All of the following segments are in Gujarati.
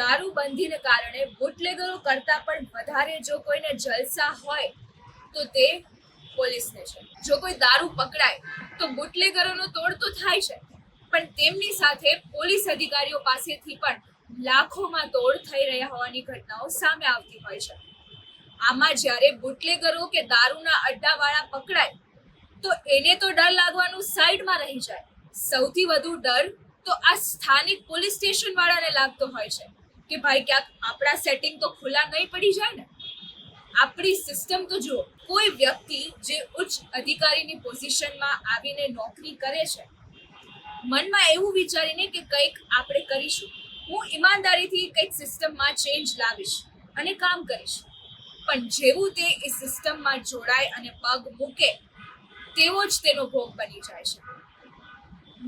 દારૂબંધીને કારણે બુટલેગરો કરતાં પણ વધારે જો કોઈને જલસા હોય તો તે પોલીસને છે. જો કોઈ દારૂ પકડાય તો બુટલેગરોનો તોડ તો થાય છે. પણ તેમની સાથે પોલીસ અધિકારીઓ પાસેથી પણ લાખોમાં તોડ થઈ રહ્યા હોવાની ઘટનાઓ સામે આવતી હોય છે. આમાં જ્યારે બુટલેગરો કે દારૂના અડ્ડાવાળા પકડાય, તો એને તો ડર લાગવાનું સાઈડમાં રહી જાય. સૌથી વધુ ડર તો આ સ્થાનિક પોલીસ સ્ટેશન વાળાને લાગતો હોય છે. કે ભાઈ ક્યાંક આપણા સેટિંગ તો ખુલ્લા નહીં પડી જાય ને? આપણી સિસ્ટમ તો જુઓ, કોઈ વ્યક્તિ જે ઉચ્ચ અધિકારીની પોઝિશનમાં આવીને નોકરી કરે છે, મનમાં એવું વિચારીને કે કંઈક આપણે કરીશું. હું ઈમાનદારીથી કંઈક સિસ્ટમમાં ચેન્જ લાવીશ અને કામ કરીશ. પણ જેવું તે એ સિસ્ટમમાં જોડાય અને પગ મૂકે, તેવો જ તેનો ભોગ બની જાય છે.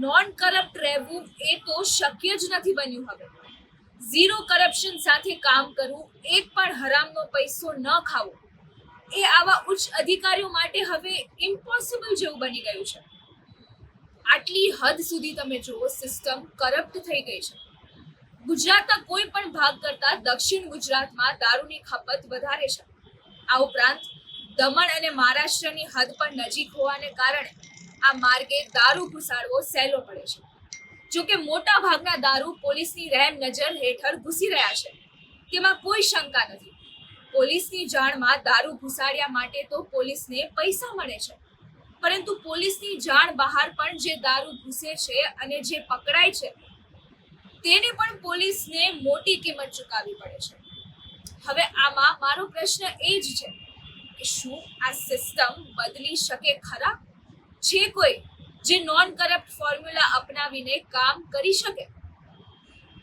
નોન કરપ્ટ રહેવું એ તો શક્ય જ નથી બન્યું હવે. ઝીરો કરપ્શન સાથે કામ કરવું, એક પણ હરામનો પૈસો ન ખાવો, એ આવા ઉચ્ચ અધિકારીઓ માટે હવે ઇમ્પોસિબલ જેવું બની ગયું છે. આટલી હદ સુધી તમે જુઓ સિસ્ટમ કરપ્ટ થઈ ગઈ છે. ગુજરાતના કોઈ પણ ભાગ કરતા દક્ષિણ ગુજરાતમાં દારૂની ખપત વધારે છે. આ ઉપરાંત દમણ અને મહારાષ્ટ્રની હદ પર નજીક હોવાને કારણે આ માર્ગે દારૂ ઘુસાડવો સહેલો પડે છે. જોકે મોટા ભાગના દારૂ પોલીસની રહેમ નજર હેઠળ ઘૂસી રહ્યા છે. તેમાં કોઈ શંકા નથી. પોલીસની જાણમાં દારૂ ઘુસાડ્યા માટે તો પોલીસને પૈસા મળે છે. પરંતુ પોલીસની જાણ બહાર પણ જે દારૂ ઘૂસે છે અને જે પકડાય છે, તેને પણ પોલીસને મોટી કિંમત ચૂકવવી પડે છે. હવે આમાં મારો પ્રશ્ન એ જ છે કે શું આ સિસ્ટમ બદલી શકે ખરા? છે કોઈ, જે નોન કરપ્ટ ફોર્મ્યુલા અપનાવીને કામ કરી શકે.